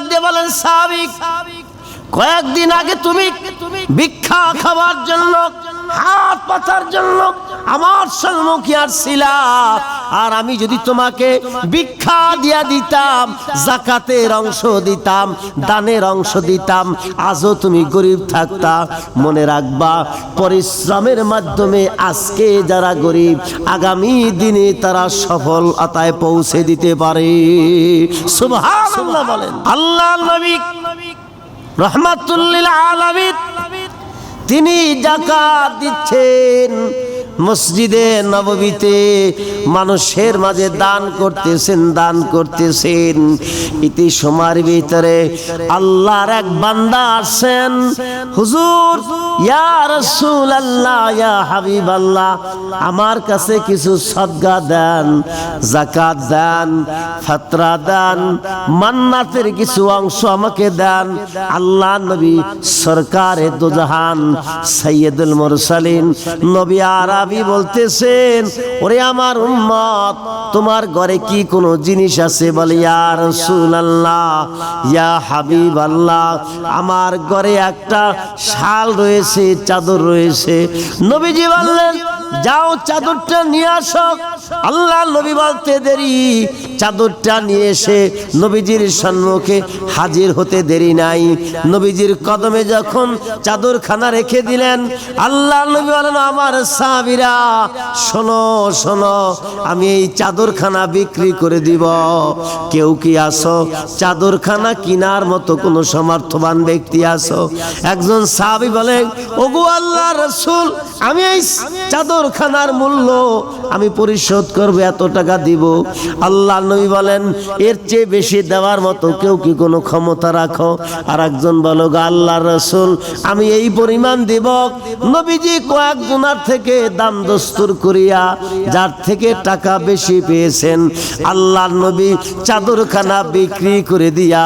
ডাক দিয়ে বলেন সাবিক কয়েকদিন আগে তুমি ভিক্ষা খাওয়ার জন্য হাত পাতার জন্য আমার সম্মুখে আসছিলা আর আমি যদি তোমাকে ভিক্ষা দিয়া দিতাম, জাকাতের অংশ দিতাম, দানের অংশ দিতাম, আজও তুমি গরিব থাকতা। মনে রাখবা, পরিশ্রমের মাধ্যমে আজকে যারা গরিব, আগামী দিনে তারা সফল আতায় পৌঁছে দিতে পারে। বলেন। আল্লাহ রহমাতুল্লিল আলামিন তিনি জাকাত দিচ্ছেন। মসজিদে নববীতে মানুষের মাঝে দান করতেছেন দান করতেছেন। ইতি সময়ের ভিতরে আল্লাহর এক বান্দা আসেন হুজুর, ইয়া রাসূলুল্লাহ, ইয়া হাবিবাল্লাহ, আমার কাছে কিছু সদকা দেন জাকাত দেন, ফাতরা দেন, মান্নাতের কিছু অংশ আমাকে দেন। আল্লাহ নবী সরকারে দুজাহান সৈয়দুল মুরসালিন, নবী আরবি বলতেছেন, ওরে আমার উম্মত, তোমার ঘরে কি কোনো জিনিস আছে? বলে, ইয়া রাসূলুল্লাহ, ইয়া হাবিব আল্লাহ আমার ঘরে একটা শাল রয়েছে, চাদর রয়েছে। নবীজি বললেন, যাও, চাদরটা নিয়ে আসো। আল্লাহ নবী বলতে দেরি চাদরটা নিয়ে এসে নবীজির সম্মুখে হাজির হতে দেরি নাই। নবীজির কদমে যখন চাদরখানা রেখে দিলেন, আল্লাহ নবী বলেন, আমার সাবিরা শোনো শোনো, আমি এই চাদরখানা বিক্রি করে দিব। কেউ কি আসো? চাদরখানা কিনার মতো কোনো সমর্থবান ব্যক্তি আসো? একজন সাহাবি বলে, ওগো আল্লাহ রসুল, আমি এই চাদরখানার মূল্য আমি পরিশোধ করব, এত টাকা দিব। আল্লাহ নবী বলেন, এর চেয়ে বেশি দেওয়ার মতো কেউ কি কোনো ক্ষমতা রাখো? আর একজন বলো আল্লাহ রসুল, আমি এই পরিমাণ দিব। নবীজি কয়েকজনার থেকে দাম দস্তুর করিয়া যার থেকে টাকা বেশি পেয়েছেন আল্লাহ নবী চাদরখানা বিক্রি করে দিয়া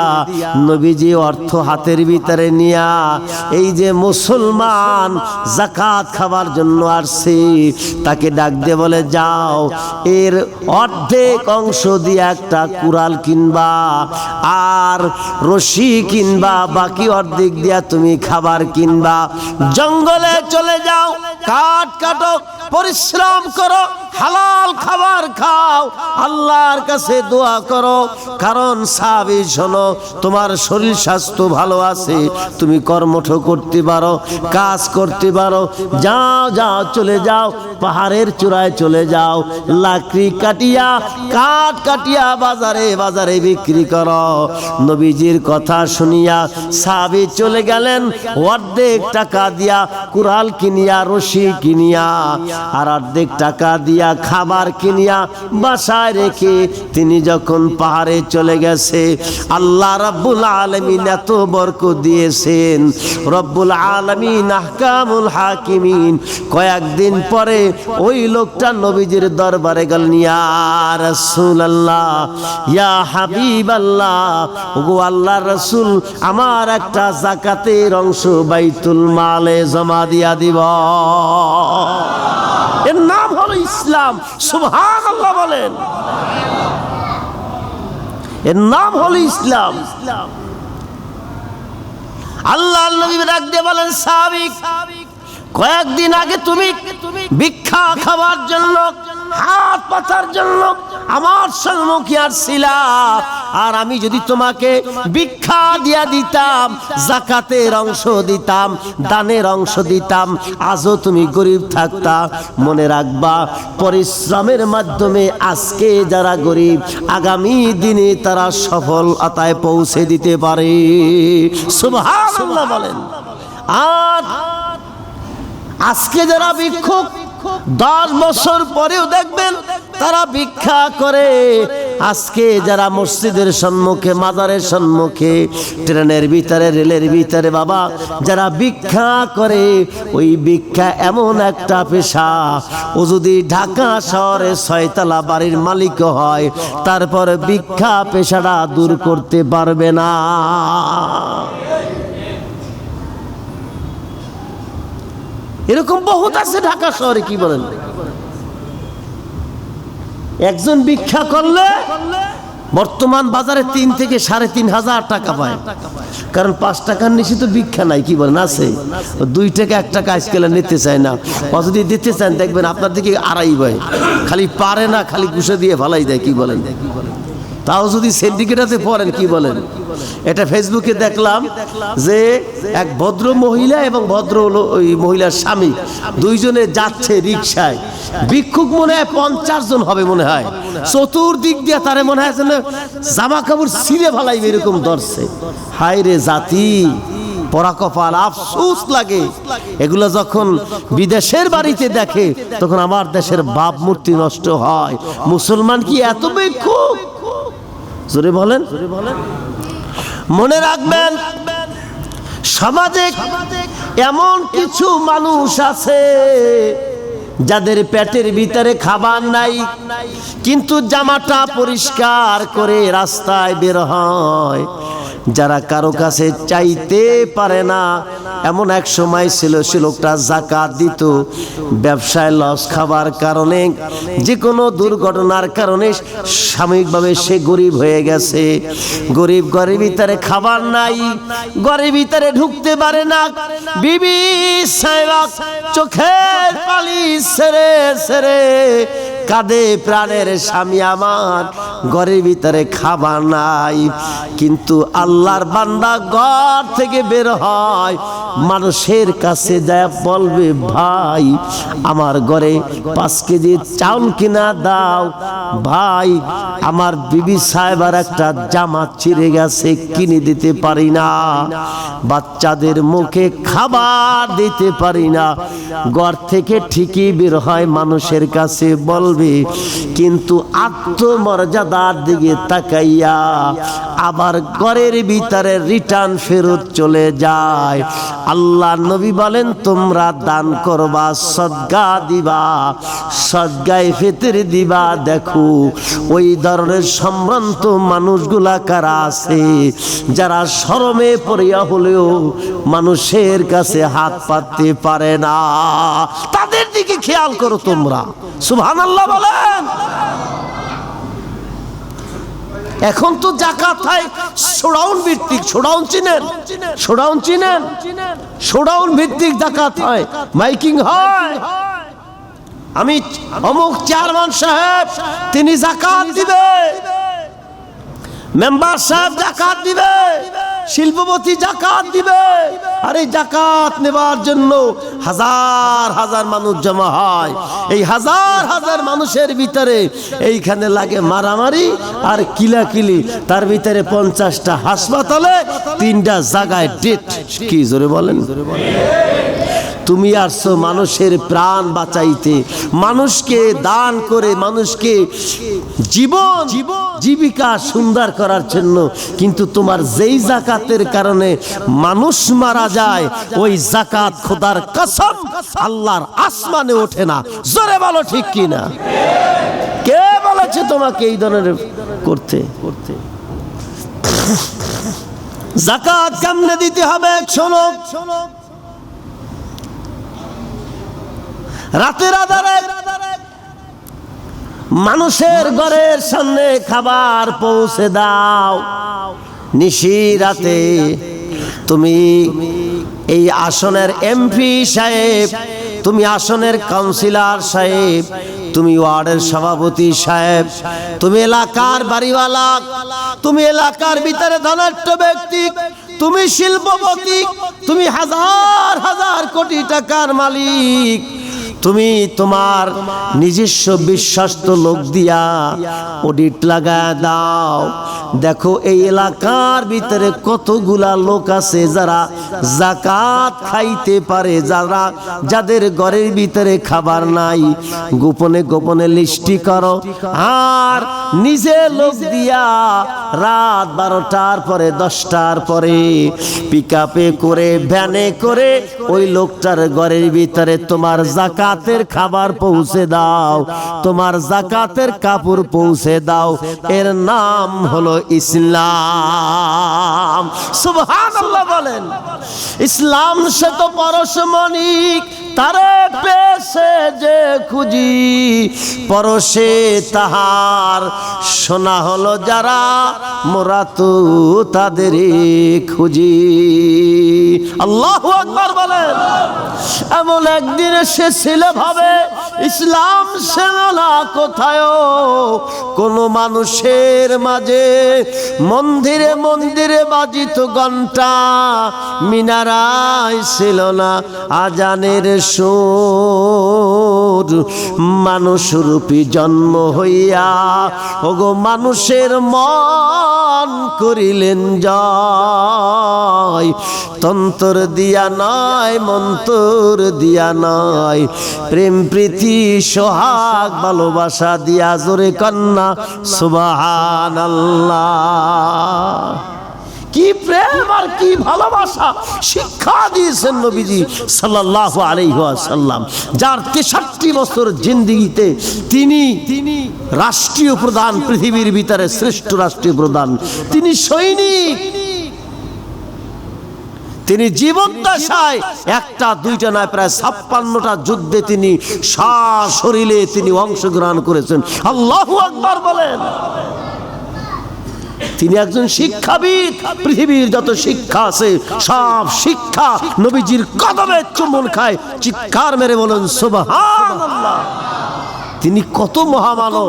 নবীজি অর্থ হাতের ভিতরে নিয়া এই যে মুসলমান জাকাত খাবার জন্য আসছে, তাকে ডাক দিয়ে বলে, যাও, এর অর্ধেক অংশ দিয়ে একটা কুড়াল কিনবা, আর রশি কিনবা, বাকি অর্ধেক দিয়া তুমি খাবার কিনবা। জঙ্গলে চলে যাও, কাঠ কাটো, পরিশ্রম করো হালাল খাবার খাও, আল্লাহর কাছে দোয়া করো। কারণ সাবি শোনো তোমার শরীর স্বাস্থ্য ভালো আছে, তুমি কর্মঠ করতে পারো, কাজ করতে পারো। যাও যাও, চলে যাও, পাহাড়ের চূড়ায় চলে যাও। লাকড়ি কাটিয়া, কাঠ কাটিয়া বাজারে বাজারে বিক্রি করো। নবীজির কথা শুনিয়া সাবি চলে গেলেন, অর্ধেক টাকা দিয়া কুড়াল কিনিয়া, রশি কিনিয়া, আর অর্ধেক টাকা দিয়া খাবার কিনিয়া বাসায় রেখে তিনি যখন পাহাড়ে চলে গেছে, আল্লাহ রব্বুল আলমিন এত বরক দিয়েছেন। রব্বুল আলমিন আহকামুল হাকিমিন, কয়েকদিন পরে ওই লোকটা নবীজির দরবারে গেল রসুল আল্লাহ ইয়া হাবিব আল্লাহ ওগো আল্লাহ রসুল, আমার একটা জাকাতের অংশ বাইতুল মালে জমা দিয়া দিব। এর নাম ইসলাম আল্লাহ বলেন। এর নাম হলো ইসলাম। ইসলাম আল্লাহ নবী ডাক দিয়ে বলেন, সাবিক, কয়েকদিন আগে তুমি ভিক্ষা খাবার জন্য, হাত পাতার জন্য আমার সম্মুখে আসছিলা আর আমি যদি তোমাকে ভিক্ষা দিয়া দিতাম, জাকাতের অংশ দিতাম, দানের অংশ দিতাম, আজও তুমি গরিব থাকতা। মনে রাখবা, পরিশ্রমের মাধ্যমে আজকে যারা গরিব, আগামী দিনে তারা সফল আতায় পৌঁছে দিতে পারে। বলেন। আর আজকে যারা ভিক্ষুক, দশ বছর পরেও দেখবেন তারা ভিক্ষা করে। আজকে যারা মসজিদের সম্মুখে, মাজারের সম্মুখে, ট্রেনের ভিতরে, রেলের ভিতরে, বাবা, যারা ভিক্ষা করে, ওই ভিক্ষা এমন একটা পেশা। ও যদি ঢাকা শহরে ছয়তলা বাড়ির মালিক হয়, তারপর ভিক্ষা পেশাটা দূর করতে পারবে না। এরকম বহুত আছে ঢাকা শহরে, কি বলেন? একজন ভিক্ষা করলে বর্তমান বাজারে তিন থেকে সাড়ে তিন হাজার টাকা পায়। কারণ পাঁচ টাকার নিচে তো ভিক্ষা নাই, কি বলেন, আছে? দুই টাকা, এক টাকা আজকাল নিতে চায় না। যদি দিতে চান, দেখবেন আপনার দিকে আড়াই ভাই। খালি পারে না, খালি ঘুষে দিয়ে ভালাই দেয়, কি বলেন? তাও যদি সিন্ডিকেটাতে পড়েন, কি বলেন? এটা ফেসবুকে দেখলাম যে এক ভদ্র মহিলা এবং ভদ্র ওই মহিলার স্বামী দুইজনে যাচ্ছে রিক্সায় ভিক্ষুক মনে হয় পঞ্চাশ জন হবে মনে হয়। চতুর্দিক দিয়ে তারে মনে হয় যেন জামা কাপড় ছিঁড়ে ফেলাইবে এরকম ধরছে। হায় রে জাতি, পরা কপাল আফসোস লাগে। এগুলো যখন বিদেশের বাড়িতে দেখে, তখন আমার দেশের বাপ মূর্তি নষ্ট হয়। মুসলমান কি এত ভিক্ষুক? জোরে বলেন। মনে রাখবেন, সমাজে এমন কিছু মানুষ আছে যাদের পেটের ভিতরে খাবার নাই, কিন্তু জামাটা পরিষ্কার করে রাস্তায় বের হয়। যারা কারও কাছে চাইতে পারে না, এমন এক সময় ছিল সে লোকটা জাকাত দিত, ব্যবসায় লস খাবার কারণে যে কোনো দুর্ঘটনার কারণে সাময়িকভাবে সে গরিব হয়ে গেছে। গরিব ঘরের ভিতরে খাবার নাই, ঘরের ভিতরে ঢুকতে পারে না। বিবি সাহেবা চোখের পালি সেরে সেরে কাঁদে প্রাণের স্বামী আমার। ঘরের ভিতরে খাবার নাই। কিন্তু আল্লাহর বান্দা ঘর থেকে বের হয়। মানুষের কাছে যায়, বলবে, ভাই, আমার ঘরে পাঁচ কেজি চাউল কিনা দাও। ভাই, আমার বিবি সাহেবার একটা জামা ছিঁড়ে গেছে, কিনে দিতে পারি না। বাচ্চাদের মুখে খাবার দিতে পারি না। ঘর থেকে ঠিকই বের হয় মানুষের কাছে বলবে, কিন্তু আত্মমর্যাদার দিকে তাকাইয়া আবার ঘরের ভিতরে রিটার্ন ফেরত চলে যায়। আল্লাহ নবী বলেন, তোমরা দান করবা, সদ্গা দিবা, সদ্গায় ফেতের দিবা, দেখো ওই ধরনের সম্ভ্রান্ত মানুষগুলা কারা আছে? যারা শরমে পড়িয়া হলেও মানুষের কাছে হাত পাততে পারে না। তাদের দিকে খেয়াল করো তোমরা। সুবহান আল্লাহ বলেন। এখন তো জাকাত হয়। সোডাউন ভিত্তিক, সোডাউন চিনেন সোডাউন চিনেন, সোডাউন ভিত্তিক জাকাত হয়। মাইকিং হয়। আমি অমুক চেয়ারম্যান সাহেব, তিনি জাকাত দিবে। মেম্বার সাহেব জাকাত দিবে। শিল্পপতি জাকাত দিবে। আর এই জাকাত নেবার জন্য হাজার হাজার মানুষ জমা হয়। এই হাজার হাজার মানুষের ভিতরে এইখানে লাগে মারামারি আর কিলাকিলি। তার ভিতরে পঞ্চাশটা হাসপাতালে তিনটা জায়গায় ডেট। কি জোরে বলেন? তুমি আসছো মানুষের প্রাণ বাঁচাইতে। মানুষকে দান করে মানুষকে জীবন, জীবিকা সুন্দর করার জন্য। কিন্তু তোমার যেই জাকাতের কারণে মানুষ মারা যায়, ওই জাকাত খোদার কসম আল্লাহর আসমানে ওঠে না। জোরে বলো ঠিক কিনা? কে বলেছে তোমাকে এই ধরনের করতে? করতে জাকাত কেমনে দিতে হবে? শোনো শোনো। রাতের আধারে মানুষের ঘরের সামনে খাবার পৌঁছে দাও। নিশি রাতে তুমি এই আসনের এমপি সাহেব, তুমি আসনের কাউন্সিলর সাহেব, তুমি ওয়ার্ডের সভাপতি সাহেব, তুমি এলাকার বাড়িওয়ালা, তুমি এলাকার ভিতরে ধনাঢ্য ব্যক্তি, তুমি শিল্পপতি, তুমি হাজার হাজার কোটি টাকার মালিক। তুমি তোমার নিজস্ব বিশ্বস্ত লোক দিয়া অডিট লাগায় দাও। দেখো এই এলাকার ভিতরে কতগুলা লোক আছে যারা জাকাত খাইতে পারে, যারা যাদের ঘরের ভিতরে খাবার নাই। গোপনে গোপনে লিস্টি করো। আর নিজে লোক দিয়া রাত বারোটার পরে, দশটার পরে পিক করে ভ্যানে করে ওই লোকটার ঘরের ভিতরে তোমার জাকাতের খাবার পৌঁছে দাও, তোমার জাকাতের কাপড় পৌঁছে দাও। এর নাম হলো ইসলাম। সুবহানাল্লাহ বলেন, ইসলাম সে তো পরশমণিক তারে পেশে যে খুঁজি, পরশে তাহার। সোনা হলো যারা মোরা তো তাদের খুঁজি। আল্লাহ আকবার বলেন, এমন একদিন সে ছিল ভাবে ইসলাম সেনা কোথায় কোন মানুষের মাঝে মন্দিরে মন্দিরে বাজিত ঘণ্টা মিনারায় ছিল না। আজানের সুর মানুষ রূপী জন্ম হইয়া ওগো মানুষের মন করিলেন জয়। তন্তর দিয়া নয়, মন্তর দিয়া নয়। প্রেম, প্রীতি, সোহাগ, ভালোবাসা দিয়া জোরে কন্যা সুবাহান কি প্রেম আর কি ভালোবাসা। শিক্ষা দিয়েছেন নবীজি সাল্লাল্লাহু আলাইহি ওয়াসাল্লাম। যার তেষট্টি বছর জিন্দিগিতে তিনি তিনি রাষ্ট্রীয় প্রধান, পৃথিবীর ভিতরে শ্রেষ্ঠ রাষ্ট্রীয় প্রধান। তিনি সৈনিক। তিনি জীবন দশায় একটা, দুইটা নয়, প্রায় ছাপ্পান্নটা যুদ্ধে তিনি সশরীরে তিনি অংশগ্রহণ করেছেন। আল্লাহ আকবার বলেন। তিনি একজন শিক্ষাবিদ। পৃথিবীর যত শিক্ষা আছে, সব শিক্ষা নবীজির কদমে চুম্বন খায়। চিৎকার মেরে বলেন, সুবহানাল্লাহ। তিনি কত মহামানব।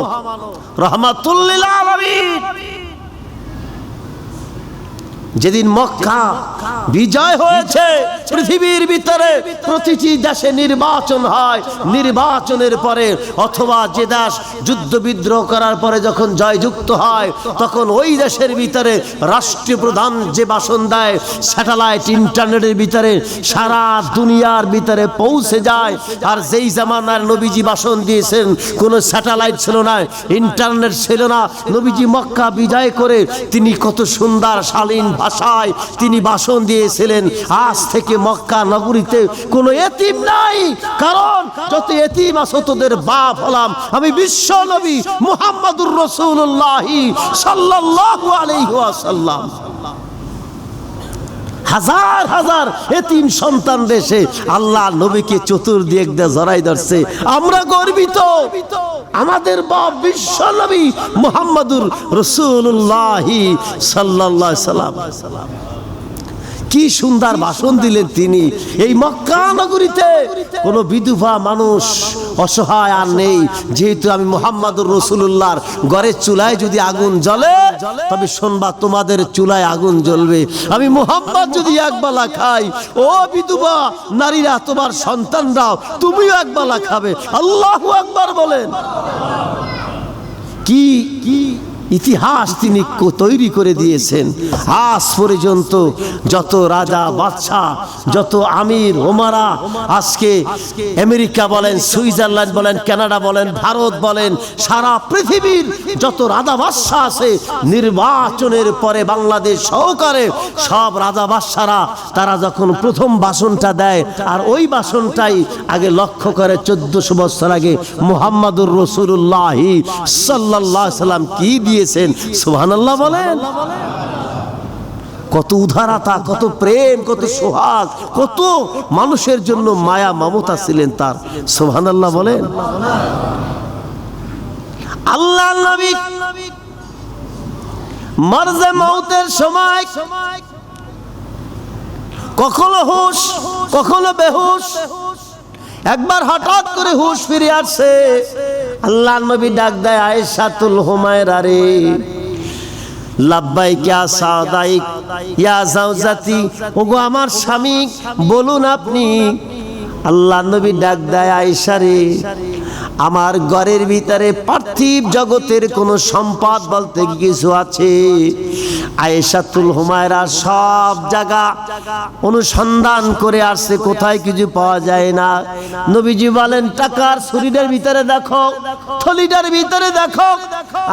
রহমাতুল্লিল আলামিন। যেদিন মক্কা বিজয় হয়েছে, পৃথিবীর ভিতরে প্রতিটি দেশে নির্বাচন হয়। নির্বাচনের পরে অথবা যে দেশ যুদ্ধ বিদ্রোহ করার পরে যখন জয়যুক্ত হয়, তখন ওই দেশের ভিতরে রাষ্ট্রীয় প্রধান যে ভাষণ দেয়, স্যাটেলাইট ইন্টারনেটের ভিতরে সারা দুনিয়ার ভিতরে পৌঁছে যায়। আর যেই জামানার নবীজি ভাষণ দিয়েছেন, কোনো স্যাটেলাইট ছিল না, ইন্টারনেট ছিল না। নবীজি মক্কা বিজয় করে তিনি কত সুন্দর, শালীন ভাষায় তিনি ভাষণ দিয়েছিলেন। আজ থেকে মক্কা নগরীতে কোনো এতিম নাই। কারণ যত এতিম আছো, তোদের বাপ হলাম আমি বিশ্ব নবী মুহাম্মাদুর রসুল্লাহি সাল্লাহ আলাই ওয়াসাল্লাম। হাজার হাজার এতিম সন্তান দেশে আল্লাহ নবীকে চতুর্দিক দিয়ে জড়াই ধরছে। আমরা গর্বিত। আমাদের বাপ বিশ্ব নবী মোহাম্মদুর রসুল্লাহি সাল্লাহ সাল্লাম। কি সুন্দর ভাষণ দিলেন তিনি। এই মক্কা নগরীতে কোনো বিধবা মানুষ অসহায় আর নেই। যেহেতু আমি মোহাম্মদুর রসুল্লাহর ঘরের চুলায় যদি আগুন জ্বলে তবে শোনবা তোমাদের চুলায় আগুন জ্বলবে। আমি মোহাম্মদ যদি একবেলা খাই ও বিধবা নারীরা তোমার সন্তানরাও তুমিও একবেলা খাবে। আল্লাহ একবার বলেন। কি কি ইতিহাস তিনি তৈরি করে দিয়েছেন। আজ পর্যন্ত যত রাজা, বাদশাহ, যত আমির, ওমারা, আজকে আমেরিকা বলেন, সুইজারল্যান্ড বলেন, কানাডা বলেন, ভারত বলেন, সারা পৃথিবীর যত রাজা, বাদশাহ আছে, নির্বাচনের পরে বাংলাদেশ সহকারে সব রাজা বাদশারা তারা যখন প্রথম বাসনটা দেয়, আর ওই বাসনটাই আগে লক্ষ্য করে চোদ্দশো বছর আগে মোহাম্মদুর রসুল্লাহি সাল্লাহ সাল্লাম কি দিয়েছেন সুবহানাল্লাহ বলেন। কত উদারতা, কত প্রেম, কত সোহাগ, কত মানুষের জন্য মায়া মমতা ছিলেন তার। সুবহানাল্লাহ বলেন। আল্লাহ নবী মরজে সময় কখনো হুশ, কখনো বেহুশ, একবার হঠাৎ করে হুশ ফিরে আসছে আল্লাহ নবী ডাক দেয়, আয়েশাতুল হুমায়রা রে লাভবাই ইয়া সাদাইক, ইয়া জাউজাতি ওগো আমার স্বামী, বলুন আপনি। আল্লাহ নবী ডাক দেয়, আয়েশা রে আমার ঘরের ভিতরে পার্থিব জগতের কোনো সম্পদ বলতে কিছু আছে? আয়েশাতুল হুমায়রা সব জায়গা অনুসন্ধান করে আসছে, কোথায় কিছু পাওয়া যায় না। নবীজি বলেন, টাকার শরীরের ভিতরে দেখো, থলিটার ভিতরে দেখো।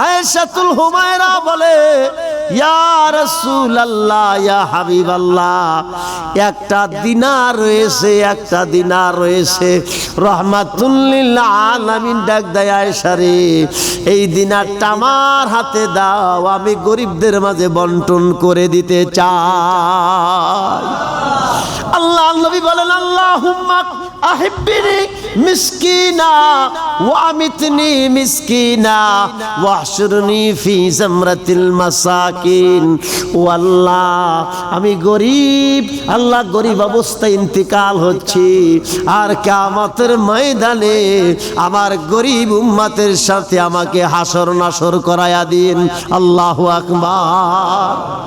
আয়েশাতুল হুমায়রা বলে একটা রয়েছে একটা রয়েছে। ডাক দেয় এই দিনারটা আমার হাতে দাও, আমি গরিবদের মাঝে বন্টন করে দিতে চাই। আল্লাহ বলেন আল্লাহ ওয়া আমিতনি মিসকিনা ওয়াহশুরনি ফি জামরাতিল মাসাকিন। ও আল্লাহ, আমি গরিব, আল্লাহ গরিব অবস্থায় ইন্তিকাল হচ্ছি। আর কিয়ামতের ময়দানে আমার গরিব উম্মাতের সাথে আমাকে হাসর নাসর করায়া দিন। আল্লাহু আকবার।